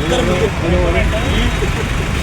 ったら向こう。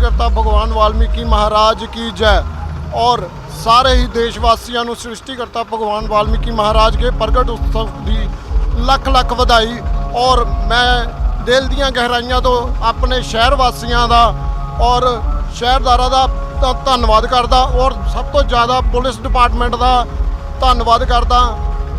ਕਰਤਾ ਭਗਵਾਨ ਵਾਲਮੀਕੀ ਮਹਾਰਾਜ ਕੀ ਜੈ। ਔਰ ਸਾਰੇ ਹੀ ਦੇਸ਼ ਵਾਸੀਆਂ ਨੂੰ ਸ੍ਰਿਸ਼ਟੀ ਕਰਤਾ ਭਗਵਾਨ ਵਾਲਮੀਕੀ ਮਹਾਰਾਜ ਕੇ ਪ੍ਰਗਟ ਉਤਸਵ ਦੀ ਲੱਖ ਲੱਖ ਵਧਾਈ। ਔਰ ਮੈਂ ਦਿਲ ਦੀਆਂ ਗਹਿਰਾਈਆਂ ਤੋਂ ਆਪਣੇ ਸ਼ਹਿਰ ਵਾਸੀਆਂ ਦਾ ਔਰ ਸ਼ਹਿਰਦਾਰਾਂ ਦਾ ਧੰਨਵਾਦ ਕਰਦਾ। ਔਰ ਸਭ ਤੋਂ ਜ਼ਿਆਦਾ ਪੁਲਿਸ ਡਿਪਾਰਟਮੈਂਟ ਦਾ ਧੰਨਵਾਦ ਕਰਦਾ,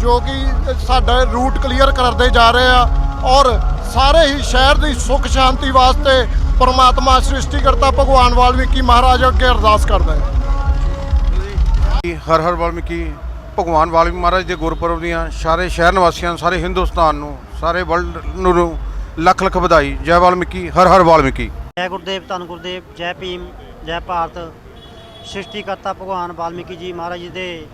ਜੋ ਕਿ ਸਾਡਾ ਰੂਟ ਕਲੀਅਰ ਕਰਦੇ ਜਾ ਰਹੇ ਆ। ਔਰ ਸਾਰੇ ਹੀ ਸ਼ਹਿਰ ਦੀ ਸੁੱਖ ਸ਼ਾਂਤੀ ਵਾਸਤੇ ਪਰਮਾਤਮਾ ਸ੍ਰਿਸ਼ਟੀਕਰਤਾ ਭਗਵਾਨ ਵਾਲਮੀਕੀ ਮਹਾਰਾਜ ਅੱਗੇ ਅਰਦਾਸ ਕਰਦਾ ਹੈ। ਹਰ ਹਰ ਵਾਲਮੀਕੀ ਭਗਵਾਨ ਵਾਲਮੀਕੀ ਮਹਾਰਾਜ ਦੇ ਗੁਰਪੁਰਬ ਦੀਆਂ ਸਾਰੇ ਸ਼ਹਿਰ ਨਿਵਾਸੀਆਂ ਨੂੰ ਸਾਰੇ ਹਿੰਦੁਸਤਾਨ ਨੂੰ ਸਾਰੇ ਵਰਲਡ ਨੂੰ ਲੱਖ ਲੱਖ ਵਧਾਈ। ਜੈ ਵਾਲਮੀਕੀ ਹਰ ਹਰ ਵਾਲਮੀਕੀ। ਜੈ ਗੁਰਦੇਵ ਧੰਨ ਗੁਰਦੇਵ ਜੈ ਭੀਮ ਜੈ ਭਾਰਤ। ਸ੍ਰਿਸ਼ਟੀਕਰਤਾ ਭਗਵਾਨ ਵਾਲਮੀਕੀ ਜੀ ਮਹਾਰਾਜ ਜੀ ਦੇ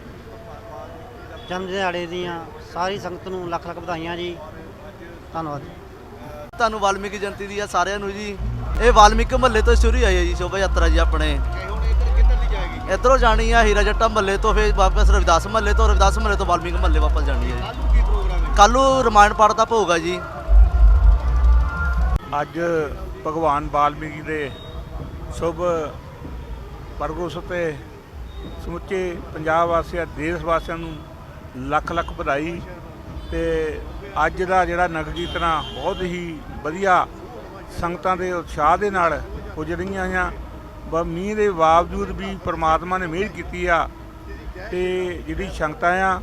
ਜਨਮ ਦਿਹਾੜੇ ਦੀਆਂ ਸਾਰੀ ਸੰਗਤ ਨੂੰ ਲੱਖ ਲੱਖ ਵਧਾਈਆਂ ਜੀ। ਧੰਨਵਾਦ ਤੁਹਾਨੂੰ ਵਾਲਮੀਕੀ ਜਯੰਤੀ ਦੀ ਆ ਸਾਰਿਆਂ ਨੂੰ ਜੀ। ਇਹ ਵਾਲਮੀਕੀ ਮਹੱਲੇ ਤੋਂ ਸ਼ੁਰੂ ਹੋਈ ਹੈ ਜੀ ਸ਼ੋਭਾ ਯਾਤਰਾ ਜੀ ਆਪਣੇ। ਇੱਧਰੋਂ ਜਾਣੀ ਆ ਹੀਰਾ ਜੱਟਾ ਮਹੱਲੇ ਤੋਂ ਫਿਰ ਵਾਪਸ ਰਵਿਦਾਸ ਮਹੱਲੇ ਤੋਂ, ਰਵਿਦਾਸ ਮਹੱਲੇ ਤੋਂ ਵਾਲਮੀਕ ਮਹੱਲੇ ਵਾਪਸ ਜਾਣੀ ਹੈ ਜੀ। ਕੱਲ੍ਹ ਨੂੰ ਰਮਾਇਣ ਪਾਠ ਦਾ ਭੋਗ ਆ ਜੀ। ਅੱਜ ਭਗਵਾਨ ਵਾਲਮੀਕੀ ਦੇ ਸ਼ੁਭ ਪਰਗੋਸ ਤੇ ਸਮੁੱਚੇ ਪੰਜਾਬ ਵਾਸੀਆਂ, ਦੇਸ਼ ਵਾਸੀਆਂ ਨੂੰ ਲੱਖ ਲੱਖ ਵਧਾਈ ਤੇ ਅੱਜ ਦਾ ਜਿਹੜਾ ਨਗਰ ਕੀਰਤਨਾ ਬਹੁਤ ਹੀ ਵਧੀਆ ਸੰਗਤਾਂ ਦੇ ਉਤਸ਼ਾਹ ਦੇ ਨਾਲ ਪੁੱਜ ਰਹੀਆਂ ਆ ਬ ਮੀਂਹ ਦੇ ਬਾਵਜੂਦ ਵੀ ਪ੍ਰਮਾਤਮਾ ਨੇ ਮਿਹਰ ਕੀਤੀ ਆ ਤੇ ਜਿਹੜੀ ਸੰਗਤਾਂ ਆ,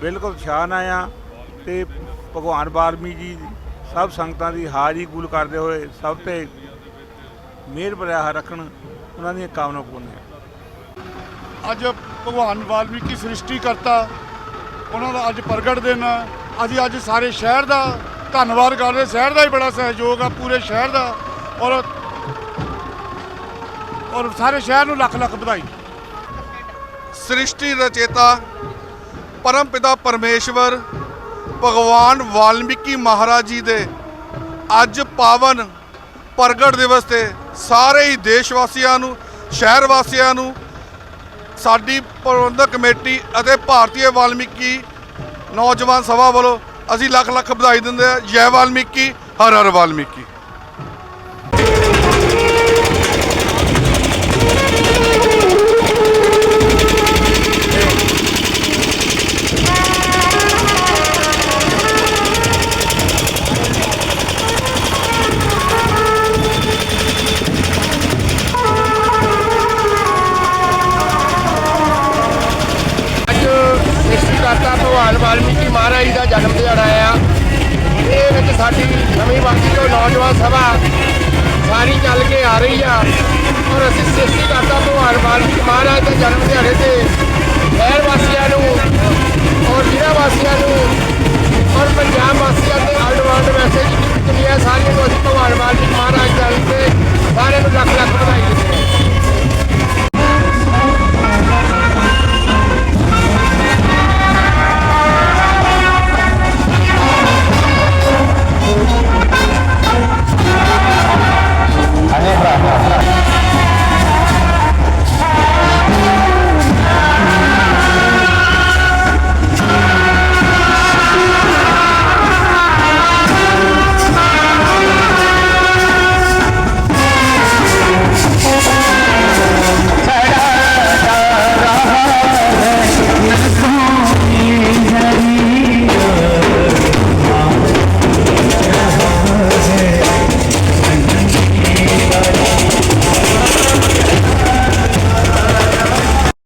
ਬਿਲਕੁਲ ਉਤਸ਼ਾਹ ਨਾਲ ਆ ਤੇ ਭਗਵਾਨ ਵਾਲਮੀਕੀ ਜੀ ਸਭ ਸੰਗਤਾਂ ਦੀ ਹਾਜ਼ਰੀ ਕਬੂਲ ਕਰਦੇ ਹੋਏ ਸਭ ਤੇ ਮਿਹਰ ਭਰਿਆ ਰੱਖਣ ਉਹਨਾਂ ਦੀਆਂ ਕਾਮਨਾ ਪੂਰਨੀਆਂ। ਅੱਜ ਭਗਵਾਨ ਵਾਲਮੀਕੀ ਸ੍ਰਿਸ਼ਟੀ ਕਰਤਾ, ਉਹਨਾਂ ਦਾ ਅੱਜ ਪ੍ਰਗਟ ਦਿਨ ਆ। ਅਸੀਂ ਅੱਜ ਸਾਰੇ ਸ਼ਹਿਰ ਦਾ ਧੰਨਵਾਦ ਕਰਦੇ ਸ਼ਹਿਰ ਦਾ ਹੀ ਬੜਾ ਸਹਿਯੋਗ ਆ, ਪੂਰੇ ਸ਼ਹਿਰ ਦਾ। ਔਰ ਔਰ ਸਾਰੇ ਸ਼ਹਿਰ ਨੂੰ ਲੱਖ ਲੱਖ ਵਧਾਈ। ਸ੍ਰਿਸ਼ਟੀ ਰਚੇਤਾ, ਪਰਮ ਪਿਤਾ ਪਰਮੇਸ਼ਵਰ, ਭਗਵਾਨ ਵਾਲਮੀਕੀ ਮਹਾਰਾਜ ਜੀ ਦੇ ਅੱਜ ਪਾਵਨ ਪ੍ਰਗਟ ਦਿਵਸ ਤੇ ਸਾਰੇ ਹੀ ਦੇਸ਼ ਵਾਸੀਆਂ ਨੂੰ ਸ਼ਹਿਰ ਵਾਸੀਆਂ ਨੂੰ, ਸਾਡੀ ਪ੍ਰਬੰਧਕ ਕਮੇਟੀ ਅਤੇ ਭਾਰਤੀ ਵਾਲਮੀਕੀ ਨੌਜਵਾਨ ਸਭਾ ਵੱਲੋਂ ਅਸੀਂ ਲੱਖ ਲੱਖ ਵਧਾਈ ਦਿੰਦੇ ਹਾਂ। ਜੈ ਵਾਲਮੀਕੀ ਹਰ ਹਰ ਵਾਲਮੀਕੀ ਅੱਜ ਸ੍ਰਿਸ਼ਟੀਕਰਤਾ ਭਗਵਾਨ ਵਾਲਮੀਕੀ ਮਹਾਰਾਜ ਦਾ ਜਨਮ ਦਿਹਾੜਾ ਆ। ਇਹ ਵਿੱਚ ਸਾਡੀ ਨਵੀਂ ਵਾਸੀ ਜੋ ਨੌਜਵਾਨ ਸਭਾ ਸਾਰੀ ਚੱਲ ਕੇ ਆ ਰਹੀ ਆ। ਔਰ ਅਸੀਂ ਸ੍ਰਿਸ਼ਟੀਕਰਤਾ ਭਗਵਾਨ ਵਾਲਮੀਕੀ ਮਹਾਰਾਜ ਦੇ ਜਨਮ ਦਿਹਾੜੇ ਤੇ ਸ਼ਹਿਰ